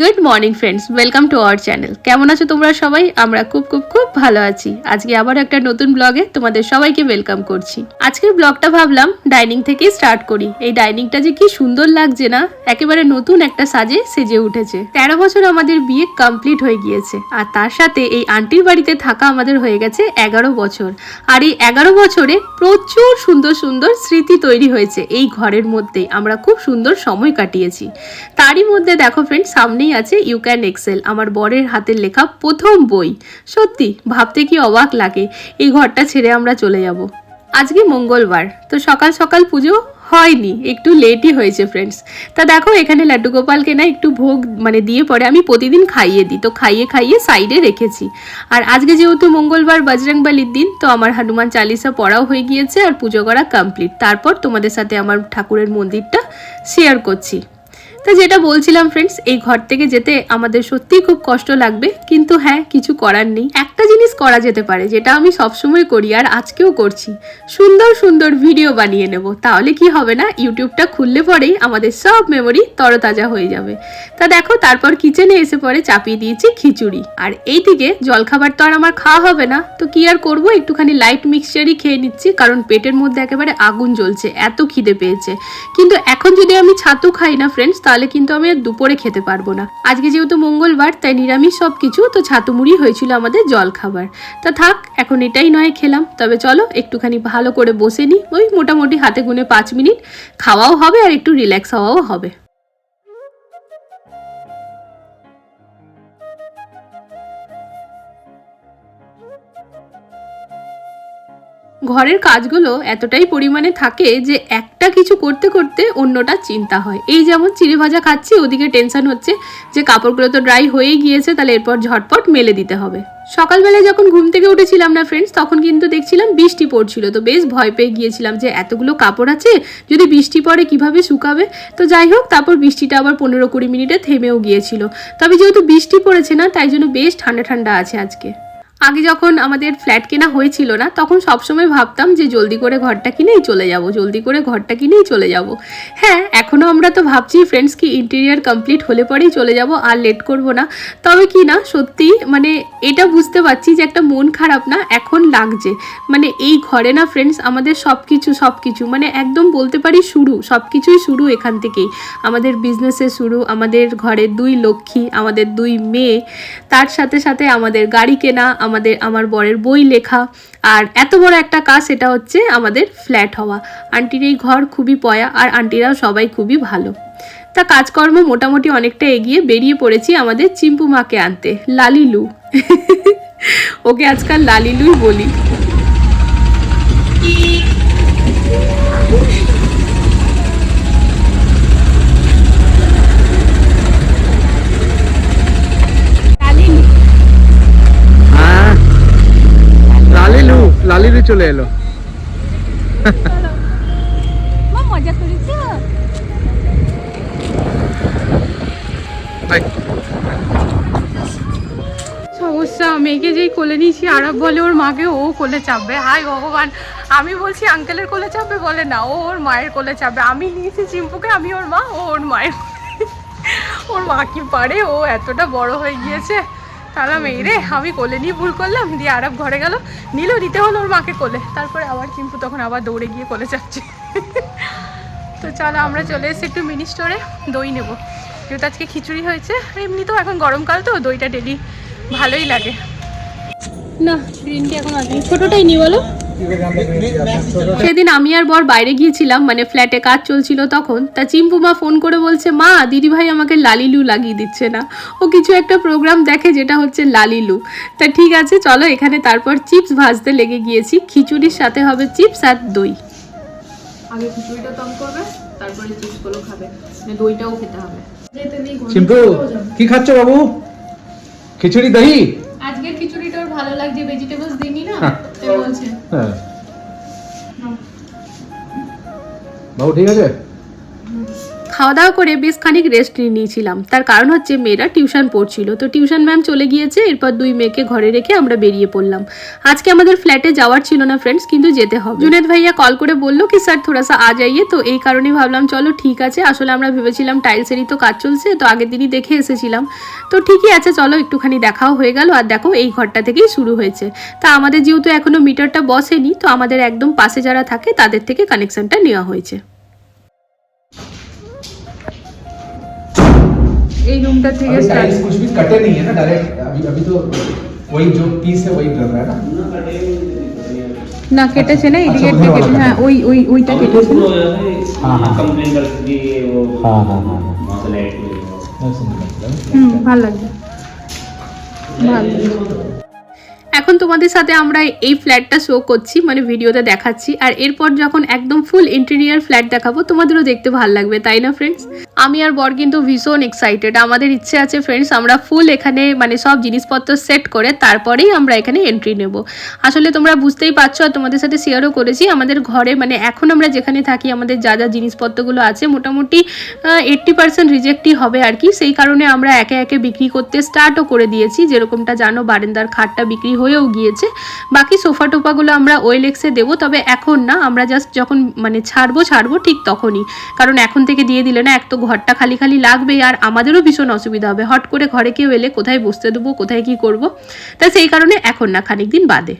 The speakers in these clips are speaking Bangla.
Good morning friends welcome to our channel কেমন আছো তোমরা সবাই? আমরা খুব খুব খুব ভালো আছি। আজকে আবার একটা নতুন ব্লগে তোমাদের সবাইকে ওয়েলকাম করছি। আজকের ব্লগটা ভাবলাম ডাইনিং থেকেই স্টার্ট করি। এই ডাইনিংটা যে কি সুন্দর লাগছে না? একেবারে নতুন একটা সাজে সেজে উঠেছে। তেরো বছর আমাদের বিয়ে কমপ্লিট হয়ে গিয়েছে। আর তার সাথে এই আন্টির বাড়িতে থাকা আমাদের হয়ে গেছে এগারো বছর। আর এই এগারো বছরে প্রচুর সুন্দর সুন্দর স্মৃতি তৈরি হয়েছে এই ঘরের মধ্যে আমরা খুব সুন্দর সময় কাটিয়েছি। তারই মধ্যে দেখো ফ্রেন্ড সামনেই আছে ইউ ক্যান এক্সেল আমার বরের হাতের লেখা প্রথম বই। সত্যি, ভাবতে কি অবাক লাগে। এই ঘরটা ছেড়ে আমরা চলে যাব। আজকে মঙ্গলবার, তো সকাল সকাল পুজো হয়নি, একটু লেটই হয়েছে ফ্রেন্ডস তা দেখো, এখানে লাড্ডু গোপালকে না একটু ভোগ মানে দিয়ে পরে আমি প্রতিদিন খাইয়ে দিই, তো খাইয়ে খাইয়ে সাইডে রেখেছি। আর আজকে যেহেতু মঙ্গলবার বজরংবলির দিন, তো আমার হনুমান চালিসা পড়াও হয়ে গিয়েছে আর পুজো করা কমপ্লিট তারপর তোমাদের সাথে আমার ঠাকুরের মন্দিরটা শেয়ার করছি। তা যেটা বলছিলাম ফ্রেন্ডস এই ঘর থেকে যেতে আমাদের সত্যিই খুব কষ্ট লাগবে, কিন্তু হ্যাঁ কিছু করার নেই। একটা জিনিস করা যেতে পারে, যেটা আমি সবসময় করি আর আজকেও করছি। সুন্দর সুন্দর ভিডিও বানিয়ে নেব। তাহলে কি হবে না ইউটিউবটা খুললে পরেই আমাদের সব মেমোরি তরতাজা হয়ে যাবে। তা দেখো, তারপর কিচেনে এসে পরে চাপিয়ে দিয়েছি খিচুড়ি। আর এই দিকে জলখাবার তো আর আমার খাওয়া হবে না, তো কি আর করব? একটুখানি লাইট মিক্সচারই খেয়ে নিচ্ছি, কারণ পেটের মধ্যে একেবারে আগুন জ্বলছে, এত খিদে পেয়েছে। কিন্তু এখন যদি আমি ছাতু খাই না ফ্রেন্ডস তাহলে কিন্তু আমি আর দুপুরে খেতে পারব না। আজকে যেহেতু মঙ্গলবার, তাই নিরামিষ সব কিছু তো ছাতু মুড়ি হয়েছিল আমাদের জল খাবার। তা থাক, এখন এটাই নয় খেলাম। তবে চলো, একটুখানি ভালো করে বসে নিই। ওই মোটামুটি হাতে গুনে পাঁচ মিনিট। খাওয়াও হবে আর একটু রিল্যাক্স হওয়াও হবে। ঘরের কাজগুলো এতটাই পরিমাণে থাকে যে একটা কিছু করতে করতে অন্যটা চিন্তা হয়। এই যেমন চিড়ে ভাজা খাচ্ছি, ওদিকে টেনশন হচ্ছে যে কাপড়গুলো তো ড্রাই হয়েই গিয়েছে, তাহলে এরপর ঝটপট মেলে দিতে হবে। সকালবেলায় যখন ঘুম থেকে উঠেছিলাম না ফ্রেন্ডস তখন কিন্তু দেখছিলাম বৃষ্টি পড়ছিল। তো বেশ ভয় পেয়ে গিয়েছিলাম যে এতগুলো কাপড় আছে, যদি বৃষ্টি পড়ে কীভাবে শুকাবে? তো যাই হোক, তারপর বৃষ্টিটা আবার পনেরো কুড়ি মিনিটে থেমেও গিয়েছিল। তবে যেহেতু বৃষ্টি পড়েছে না, তাই জন্য বেশ ঠান্ডা ঠান্ডা আছে আজকে। আগে যখন আমাদের ফ্ল্যাট কেনা হয়েছিল না, তখন সবসময় ভাবতাম যে জলদি করে ঘরটা কিনেই চলে যাব, জলদি করে ঘরটা কিনেই চলে যাব। হ্যাঁ এখনও আমরা তো ভাবছি ফ্রেন্ডস কি ইন্টেরিয়ার কমপ্লিট হলে পরেই চলে যাব, আর লেট করব না। তবে কি না, সত্যি মানে এটা বুঝতে পারছি যে একটা মন খারাপ না, এখন লাগছে। মানে এই ঘরে না ফ্রেন্ডস আমাদের সব কিছু সব কিছু মানে একদম বলতে পারি শুরু সব কিছুই শুরু এখান থেকেই। আমাদের বিজনেসের শুরু, আমাদের ঘরের দুই লক্ষ্মী, আমাদের দুই মেয়ে, তার সাথে সাথে আমাদের গাড়ি কেনা আমাদের, আমার বরের বই লেখা। আর এত বড় একটা কাজ সেটা হচ্ছে আমাদের ফ্ল্যাট হওয়া। আন্টির এই ঘর খুবই পয়া আর আন্টিরাও সবাই খুবই ভালো। তা কাজকর্ম মোটামুটি অনেকটা এগিয়ে বেরিয়ে পড়েছি আমাদের চিম্পু মাকে আনতে, লালিলু। ওকে আজকাল লালিলুই বলি লালিলু হ্যাঁ লালিলু চলে এলো। মজা সমস্যা, মেয়েকে যেই কোলে নিয়েছি, আরব বলে ওর মাকে ও কোলে চাপবে। হাই ভগবান, আমি বলছি আঙ্কেলের কোলে চাপবে বলে না, ও ওর মায়ের কোলে চাপবে। আমি নিয়েছি চিম্পুকে, আমি ওর মা, ও ওর মায়ের ওর মা কি পারে? ও এতটা বড় হয়ে গিয়েছে। তাহলে মেয়ে রে আমি কোলে নিয়ে ভুল করলাম, দিয়ে আরব ঘরে গেল। নিল নিতে হলো ওর মাকে কোলে। তারপরে আবার চিম্পু তখন আবার দৌড়ে গিয়ে কোলে চাপছে তো চলো আমরা চলে এসেছি একটু মিনি স্টোরে দই নেব। যেহেতু আজকে খিচুড়ি হয়েছে, আর তো এখন গরমকাল তো, দইটা ডেলি ভালোই লাগে। না গ্রিন এখন আসেনি ছোটটাই নি বলো। সেদিন আমি আর বর বাইরে গিয়েছিলাম মানে ফ্ল্যাটে কাজ চলছিল তখন তা চিম্পুমা ফোন করে বলছে মা দিদিভাই আমাকে লালিলু লাগিয়ে দিচ্ছে না। ও কিছু একটা প্রোগ্রাম দেখে যেটা হচ্ছে লালিলু। তা ঠিক আছে চলো এখানে তারপর চিপস ভাজতে লেগে গিয়েছি। খিচুড়ির সাথে হবে চিপস আর দই। আগে খিচুড়িটা দম করবে তারপরে চিপসগুলো খাবে। মানে দইটাও খেতে হবে। চিম্পু কি খাচ্ছ বাবু? খিচুড়ি দহি আজকে খিচুড়িটা ওর ভালো লাগছে ভেজিটেবলস দিইনি না হ্যাঁ। তাই বলছে। হ্যাঁ। বাবু ঠিক আছে? খাওয়া দাওয়া করে বেশ খানিক রেস্ট নিয়ে নিয়েছিলাম। তার কারণ হচ্ছে মেয়েরা টিউশন পড়ছিল। তো টিউশন ম্যাম চলে গিয়েছে, এরপর দুই মেয়েকে ঘরে রেখে আমরা বেরিয়ে পড়লাম। আজকে আমাদের ফ্ল্যাটে যাওয়ার ছিল না ফ্রেন্ডস কিন্তু যেতে হবে। জুনেদ ভাইয়া কল করে বলল কি, স্যার, থোড়া সা আ যাইয়ে তো এই কারণেই ভাবলাম, চলো, ঠিক আছে। আসলে আমরা ভেবেছিলাম টাইলসেরই তো কাজ চলছে, তো আগের দিনই দেখে এসেছিলাম। তো ঠিকই আছে, চলো, একটুখানি দেখাও হয়ে গেল। আর দেখো, এই ঘরটা থেকেই শুরু হয়েছে। তা আমাদের যেহেতু এখনও মিটারটা বসেনি, তো আমাদের একদম পাশে যারা থাকে, তাদের থেকে কানেকশনটা নেওয়া হয়েছে। এই রুমটা থেকে अभी স্টার্ট टाइल्स कुछ भी कटे नहीं है ना डायरेक्ट अभी अभी तो वही जो पीस है वही कर रहा है ना না কেটেছে না আচ্ছা, এদিকে ওদের কেটেছে ওরা হ্যাঁ ওই ওই ওইটা কেটেছে না हाँ, हाँ। कंप्लेन कर दी वो हाँ, हाँ, हाँ, हाँ। वहाँ से लाइट हुई ऐसे नहीं मतलब হুম ভালো লাগছে ভালো এখন তোমাদের সাথে আমরা এই ফ্ল্যাটটা শো করছি মানে ভিডিওতে দেখাচ্ছি। আর এরপর যখন একদম ফুল ইন্টেরিয়ার ফ্ল্যাট দেখাবো, তোমাদেরও দেখতে ভালো লাগবে, তাই না ফ্রেন্ডস আমি আর বর কিন্তু ভীষণ এক্সাইটেড আমাদের ইচ্ছে আছে ফ্রেন্ডস আমরা ফুল এখানে মানে সব জিনিসপত্র সেট করে তারপরেই আমরা এখানে এন্ট্রি নেব। আসলে তোমরা বুঝতেই পারছ আর তোমাদের সাথে শেয়ারও করেছি, আমাদের ঘরে মানে এখন আমরা যেখানে থাকি, আমাদের যা যা জিনিসপত্রগুলো আছে, মোটামুটি এইট্টি পার্সেন্ট রিজেক্টই হবে আর কি। সেই কারণে আমরা একে একে বিক্রি করতে স্টার্টও করে দিয়েছি, যেরকমটা জানো বারেন্দার খাটটা বিক্রি হয়েও গিয়েছে। বাকি সোফা টোপাগুলো আমরা ওয়েলেক্সে দেবো, তবে এখন না, আমরা জাস্ট যখন মানে ছাড়বো ছাড়বো ঠিক তখনই। কারণ এখন থেকে দিয়ে দিলে না, এক তো ঘরটা খালি খালি লাগবে আর আমাদেরও ভীষণ অসুবিধা হবে। হট করে ঘরে কেউ এলে কোথায় বসতে দেবো, কোথায় কি করব? তাই সেই কারণে এখন না খানিক দিন বাদে।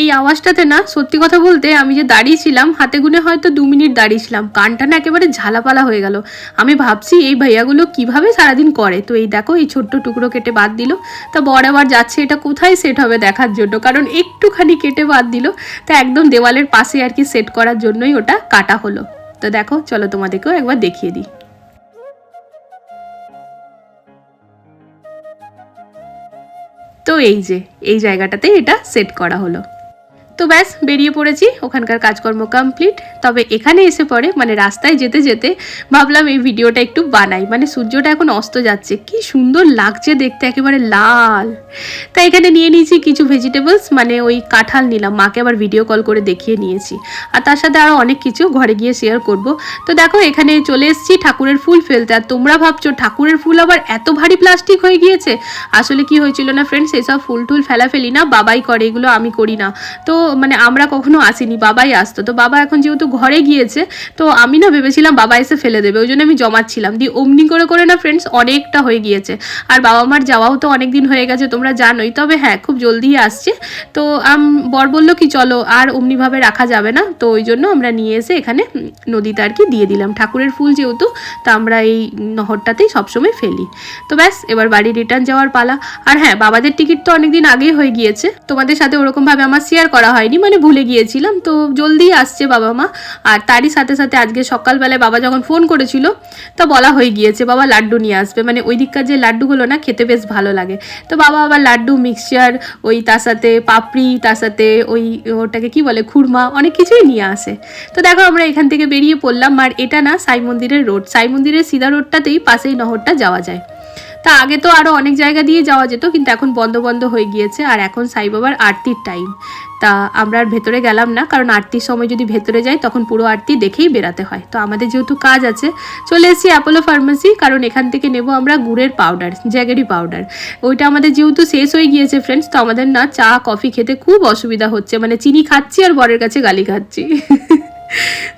এই আওয়াজটাতে না, সত্যি কথা বলতে আমি যে দাঁড়িয়েছিলাম, হাতে গুনে হয়তো দু মিনিট দাঁড়িয়েছিলাম। কানটা না একেবারে ঝালাপালা হয়ে গেল। আমি ভাবছি এই ভাইয়াগুলো কীভাবে সারাদিন করে? তো এই দেখো, এই ছোট্ট টুকরো কেটে বাদ দিল। তা বর আবার যাচ্ছে, এটা কোথায় সেট হবে দেখার জন্য? কারণ একটুখানি কেটে বাদ দিল। তা একদম দেওয়ালের পাশে আর কি সেট করার জন্যই ওটা কাটা হলো। তো দেখো, চলো তোমাদেরকেও একবার দেখিয়ে দিই। তো এই যে, এই জায়গাটাতে এটা সেট করা হলো। তো ব্যাস, বেরিয়ে পড়েছি। ওখানকার কাজকর্ম কমপ্লিট তবে এখানে এসে পরে মানে রাস্তায় যেতে যেতে ভাবলাম এই ভিডিওটা একটু বানাই। মানে সূর্যটা এখন অস্ত যাচ্ছে। কি সুন্দর লাগছে দেখতে, একেবারে লাল। তাই এখানে নিয়ে নিয়েছি কিছু ভেজিটেবলস মানে ওই কাঁঠাল নিলাম। মাকে আবার ভিডিও কল করে দেখিয়ে নিয়েছি। আর তার সাথে আরও অনেক কিছু ঘরে গিয়ে শেয়ার করব। তো দেখো, এখানে চলে এসেছি ঠাকুরের ফুল ফেলতে। আর তোমরা ভাবছ, ঠাকুরের ফুল আবার এত ভারী প্লাস্টিক হয়ে গিয়েছে? আসলে কি হয়েছিল না ফ্রেন্ডস এসব ফুল টুল ফেলাফেলি না, বাবাই করে, এগুলো আমি করি না। তো মানে আমরা কখনো আসিনি, বাবাই আসতো। তো বাবা এখন যেহেতু ঘরে গিয়েছে, তো আমি না ভেবেছিলাম বাবা এসে ফেলে দেবে, ওই জন্য আমি জমাচ্ছিলাম। দিয়ে অমনি করে করে না ফ্রেন্ডস অনেকটা হয়ে গিয়েছে। আর বাবা মার যাওয়াও তো অনেক দিন হয়ে গেছে, তোমরা জানোই। তবে হ্যাঁ খুব জলদিই আসছে। তো বর বলল কি, চলো, আর অমনিভাবে রাখা যাবে না। তো ওই জন্য আমরা নিয়ে এসে এখানে নদীতে আর কি দিয়ে দিলাম। ঠাকুরের ফুল যেহেতু, তা আমরা এই নহরটাতেই সবসময় ফেলি। তো ব্যাস, এবার বাড়ি রিটার্ন যাওয়ার পালা। আর হ্যাঁ বাবাদের টিকিট তো অনেকদিন আগেই হয়ে গিয়েছে। তোমাদের সাথে ওরকমভাবে আমার শেয়ার করা হয়নি মানে ভুলে গিয়েছিলাম। তো জলদি আসছে বাবা মা। আর তারই সাথে সাথে আজকে সকালবেলায় বাবা যখন ফোন করেছিল, তা বলা হয়ে গিয়েছে, বাবা, লাড্ডু নিয়ে আসবে। মানে ওই দিককার যে লাড্ডুগুলো না, খেতে বেশ ভালো লাগে। তো বাবা আবার লাড্ডু মিক্সচার ওই তার সাথে পাপড়ি, তার সাথে ওই ওটাকে কি বলে, খুরমা, অনেক কিছুই নিয়ে আসে। তো দেখো, আমরা এখান থেকে বেরিয়ে পড়লাম। আর এটা না, সাই মন্দিরের রোড। সাই মন্দিরের সিধা রোডটাতেই পাশেই নহরটা যাওয়া যায়। তা আগে তো আরও অনেক জায়গা দিয়ে যাওয়া যেত, কিন্তু এখন বন্ধ বন্ধ হয়ে গিয়েছে, আর এখন সাই বাবার আরতির টাইম তা আমরা আর ভেতরে গেলাম না, কারণ আরতির সময় যদি ভেতরে যাই, তখন পুরো আরতি দেখেই বেরাতে হয়। তো আমাদের যেহেতু কাজ আছে, চলে এসেছি অ্যাপোলো ফার্মেসি কারণ এখান থেকে নেব আমরা গুড়ের পাউডার জ্যাগেরি পাউডার ওইটা আমাদের যেহেতু শেষ হয়ে গিয়েছে ফ্রেন্ডস তো আমাদের না চা কফি খেতে খুব অসুবিধা হচ্ছে। মানে চিনি খাচ্ছি আর বরের কাছে গালি খাচ্ছি।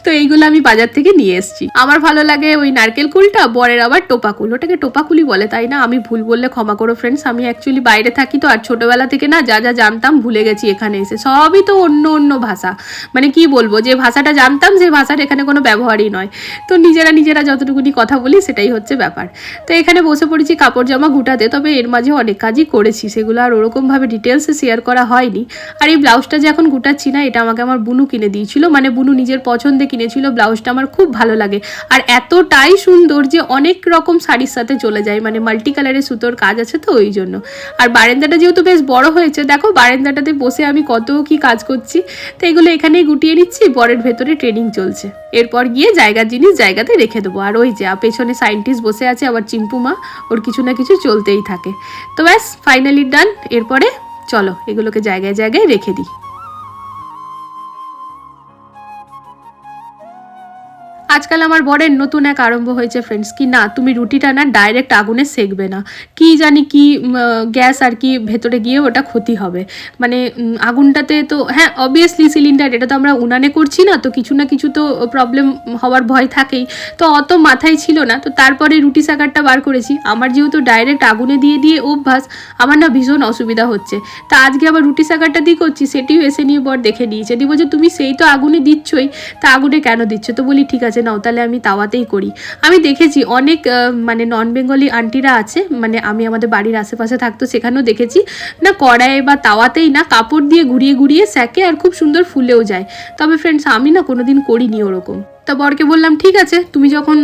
তো এইগুলো আমি বাজার থেকে নিয়ে এসেছি। আমার ভালো লাগে ওই নারকেল কুলটা, বরের আবার টোপাকুল ওটাকে টোপাকুলি বলে, তাই না? আমি ভুল বললে ক্ষমা করো ফ্রেন্ডস আমি অ্যাকচুয়ালি বাইরে থাকি তো, আর ছোটবেলা থেকে না যা যা জানতাম ভুলে গেছি এখানে এসে। সবই তো অন্য অন্য ভাষা। মানে কি বলব, যে ভাষাটা জানতাম যে ভাষার এখানে কোনো ব্যবহারই নয়। তো নিজেরা নিজেরা যতটুকুনি কথা বলি সেটাই হচ্ছে ব্যাপার। তো এখানে বসে পড়েছি কাপড় জামা গুটাতে, তবে এর মাঝে অনেক কাজই করেছি, সেগুলো আর ওরকমভাবে ডিটেলসে শেয়ার করা হয়নি। আর এই ব্লাউজটা যে এখন গুটাচ্ছি না, এটা আমাকে আমার বুনু কিনে দিয়েছিল। মানে বুনু নিজের পছন্দে কিনেছিল, ব্লাউজটা আমার খুব ভালো লাগে। আর এতটাই সুন্দর যে অনেক রকম শাড়ির সাথে চলে যায় মানে মাল্টি কালারের সুতোর কাজ আছে তো ওই জন্য। আর বারেন্দাটা যেহেতু বেশ বড় হয়েছে, দেখো বারেন্দাটাতে বসে আমি কত কি কাজ করছি। তো এগুলো এখানেই গুটিয়ে নিচ্ছি বরের ভেতরে ট্রেনিং চলছে। এরপর গিয়ে জায়গার জিনিস জায়গাতে রেখে দেবো। আর ওই যে পেছনে সায়েন্টিস্ট বসে আছে, আবার চিম্পুমা ওর কিছু না কিছু চলতেই থাকে। তো ব্যাস ফাইনালি ডান এরপরে চলো, এগুলোকে জায়গায় জায়গায় রেখে দিই। আজকাল আমার বরের নতুন এক আরম্ভ হয়েছে ফ্রেন্ডস কি না, তুমি রুটিটা না ডাইরেক্ট আগুনে সেকবে না। কি জানি কি গ্যাস আর কি ভেতরে গিয়ে ওটা ক্ষতি হবে। মানে আগুনটাতে তো হ্যাঁ অবভিয়াসলি সিলিন্ডার এটা তো আমরা উনানে করছি না, তো কিছু না কিছু তো প্রবলেম হওয়ার ভয় থাকেই। তো অত মাথায় ছিল না, তো তারপরে রুটি সাকারটা বার করেছি। আমার যেহেতু ডাইরেক্ট আগুনে দিয়ে দিয়ে অভ্যাস, আমার না ভীষণ অসুবিধা হচ্ছে। তা আজকে আবার রুটি সাকারটা দিয়ে করছি, সেটিও এসে নিয়ে বর দেখে নিয়েছে। দিব যে তুমি সেই তো আগুনে দিচ্ছই, তা আগুনে কেন দিচ্ছ? তো বলি, ঠিক আছে নাও, তাহলে আমি তাওয়াতেই করি। আমি দেখেছি অনেক মানে নন বেঙ্গলি আন্টিরা আছে মানে আমি আমাদের বাড়ির আশেপাশে থাকতো, সেখানেও দেখেছি। না কড়াইয়ে বা তাওয়াতেই না, কাপড় দিয়ে ঘুরিয়ে ঘুরিয়ে স্যাকে আর খুব সুন্দর ফুলেও যায়। তবে ফ্রেন্ডস আমি না কোনোদিন করিনি ওরকম। তা বরকে বললাম, ঠিক আছে, তুমি যখন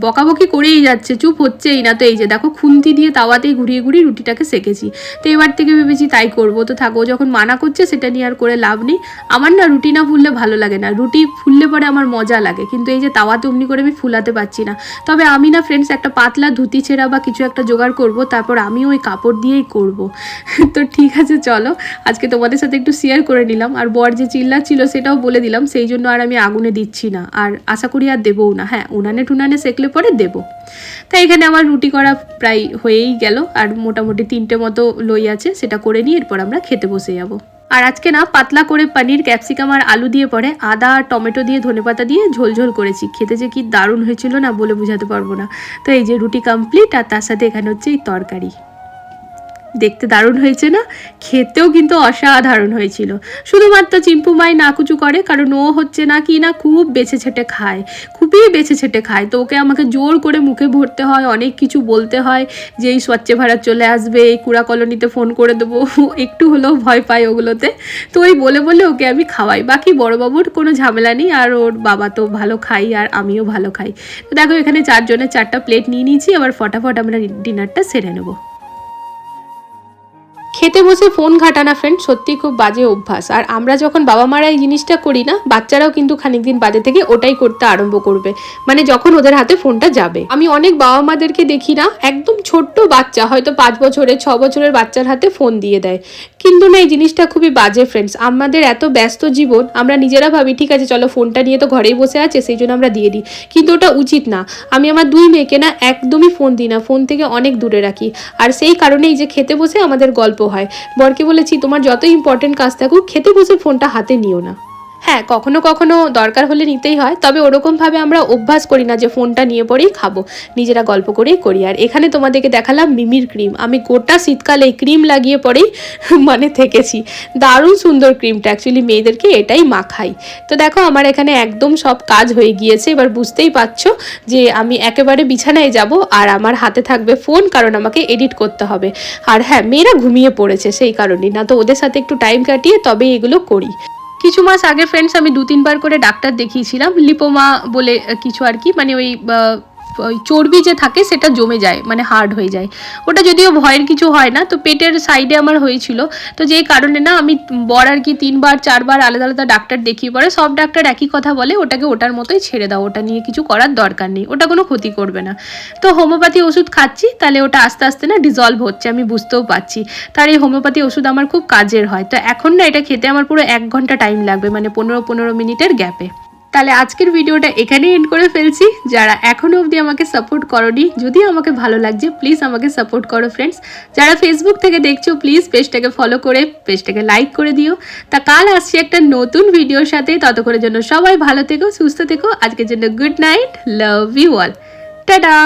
বকাবকি করেই যাচ্ছে, চুপ হচ্ছেই না, তো এই যে দেখো, খুন্তি দিয়ে তাওয়াতেই ঘুরিয়ে ঘুরিয়ে রুটিটাকে সেকেছি। তো এবার থেকে ভেবেছি তাই করব। তো থাকো যখন মানা করছে, সেটা নিয়ে আর করে লাভ নেই। আমার না রুটি না ফুললে ভালো লাগে না। রুটি ফুললে পরে আমার মজা লাগে। কিন্তু এই যে তাওয়াতে অমনি করে আমি ফুলাতে পারছি না। তবে আমি না ফ্রেন্ডস একটা পাতলা ধুতি ছেঁড়া বা কিছু একটা জোগাড় করব, তারপর আমি ওই কাপড় দিয়েই করব। তো ঠিক আছে, চলো। আজকে তোমাদের সাথে একটু শেয়ার করে নিলাম। আর বর যে চিল্লা ছিল সেটাও বলে দিলাম। সেই জন্য আর আমি আগুনে দিচ্ছি না। আর আশা করি আর দেবও না। হ্যাঁ উনানে টুনানে সেকলে পরে দেবো। তাই এখানে আমার রুটি করা প্রায় হয়েই গেল আর মোটামুটি তিনটে মতো লই আছে, সেটা করে নিয়ে এরপর আমরা খেতে বসে যাব। আর আজকে না পাতলা করে পনির, ক্যাপসিকাম আর আলু দিয়ে পরে আদা আর টমেটো দিয়ে ধনেপাতা দিয়ে ঝোল ঝোল করেছি। খেতে যে কি দারুণ হয়েছিল না বলে বোঝাতে পারব না। তো এই যে রুটি কমপ্লিট আর তার সাথে এখানে হচ্ছে এই তরকারি। দেখতে দারুণ হয়েছে না? খেতেও কিন্তু অসাধারণ হয়েছিল। শুধুমাত্র চিম্পু মাই নাকুচু করে, কারণ ও হচ্ছে না কি না খুব বেছে ছেটে খায়। খুবই বেছে ছেটে খায়। তো ওকে আমাকে জোর করে মুখে ভরতে হয়, অনেক কিছু বলতে হয়, যে এই স্বচ্ছ ভারত চলে আসবে, এই কুড়া কলোনিতে ফোন করে দেবো, একটু হলেও ভয় পায় ওগুলোতে। তো ওই বলে বলে ওকে আমি খাওয়াই। বাকি বড়বাবুর কোনো ঝামেলা নেই, আর ওর বাবা তো ভালো খাই, আর আমিও ভালো খাই। তো দেখো এখানে চারজনের চারটা প্লেট নিয়ে নিয়েছি আবার ফটাফট আমরা ডিনারটা সেরে নেব। খেতে বসে ফোন ঘাটানা ফ্রেন্ড সত্যি খুব বাজে অভ্যাস। আর আমরা যখন বাবা মারা এই জিনিসটা করি না, বাচ্চারাও কিন্তু খানিক দিন বাদে থেকে ওটাই করতে আরম্ভ করবে। মানে যখন ওদের হাতে ফোনটা যাবে। আমি অনেক বাবা মাদেরকে দেখি না, একদম ছোট্ট বাচ্চা, হয়তো পাঁচ বছরের, ছ বছরের বাচ্চার হাতে ফোন দিয়ে দেয়। কিন্তু না, এই জিনিসটা খুবই বাজে ফ্রেন্ডস আমাদের এত ব্যস্ত জীবন, আমরা নিজেরা ভাবি, ঠিক আছে, চলো ফোনটা নিয়ে তো ঘরেই বসে আছে, সেই জন্য আমরা দিয়ে দিই। কিন্তু ওটা উচিত না। আমি আমার দুই মেয়েকে না, একদমই ফোন দিই না, ফোন থেকে অনেক দূরে রাখি। আর সেই কারণেই যে খেতে বসে আমাদের গল্প হয়। বরকে বলেছি, তোমার যত ইম্পর্টেন্ট কাজ থাকুক, খেতে বসে ফোনটা হাতে নিও না। হ্যাঁ কখনো কখনো দরকার হলে নিতেই হয়, তবে ওরকমভাবে আমরা অভ্যাস করি না যে ফোনটা নিয়ে পরেই খাব, নিজেরা গল্প করেই করি। আর এখানে তোমাদেরকে দেখালাম মিমির ক্রিম। আমি গোটা শীতকালে এই ক্রিম লাগিয়ে পরেই মানে থেকেছি। দারুণ সুন্দর ক্রিমটা অ্যাকচুয়ালি মেয়েদেরকে এটাই মাখাই। তো দেখো, আমার এখানে একদম সব কাজ হয়ে গিয়েছে। এবার বুঝতেই পারছ যে আমি একেবারে বিছানায় যাব আর আমার হাতে থাকবে ফোন, কারণ আমাকে এডিট করতে হবে। আর হ্যাঁ মেয়েরা ঘুমিয়ে পড়েছে সেই কারণেই না তো ওদের সাথে একটু টাইম কাটিয়ে তবে এগুলো করি। কিছু মাস আগে ফ্রেন্ডস আমি দু তিনবার করে ডাক্তার দেখিয়েছিলাম, লিপোমা বলে কিছু আর কি মানে ওই ওই চর্বি যে থাকে সেটা জমে যায় মানে হার্ড হয়ে যায়। ওটা যদিও ভয়ের কিছু হয় না, তো পেটের সাইডে আমার হয়েছিল। তো যেই কারণে না, আমি বর আর কি তিনবার, চারবার আলাদা আলাদা ডাক্তার দেখিয়ে পরে সব ডাক্তার একই কথা বলে, ওটাকে ওটার মতোই ছেড়ে দাও, ওটা নিয়ে কিছু করার দরকার নেই, ওটা কোনো ক্ষতি করবে না। তো হোমিওপ্যাথি ওষুধ খাচ্ছি, তাহলে ওটা আস্তে আস্তে না ডিজলভ হচ্ছে, আমি বুঝতেও পারছি। তার এই হোমিওপ্যাথি ওষুধ আমার খুব কাজের হয়। তো এখন না, এটা খেতে আমার পুরো এক ঘণ্টা টাইম লাগবে মানে পনেরো পনেরো মিনিটের গ্যাপে তাহলে আজকের ভিডিওটা এখানেই এন্ড করে ফেলছি। যারা এখনও অবধি আমাকে সাপোর্ট করনি, যদি আমাকে ভালো লাগছে প্লিজ আমাকে সাপোর্ট করো ফ্রেন্ডস যারা ফেসবুক থেকে দেখছ প্লিজ পেজটাকে ফলো করে পেজটাকে লাইক করে দিও। তা কাল আসছি একটা নতুন ভিডিওর সাথে। ততক্ষণের জন্য সবাই ভালো থেকো, সুস্থ থেকো। আজকের জন্য good night love you all tata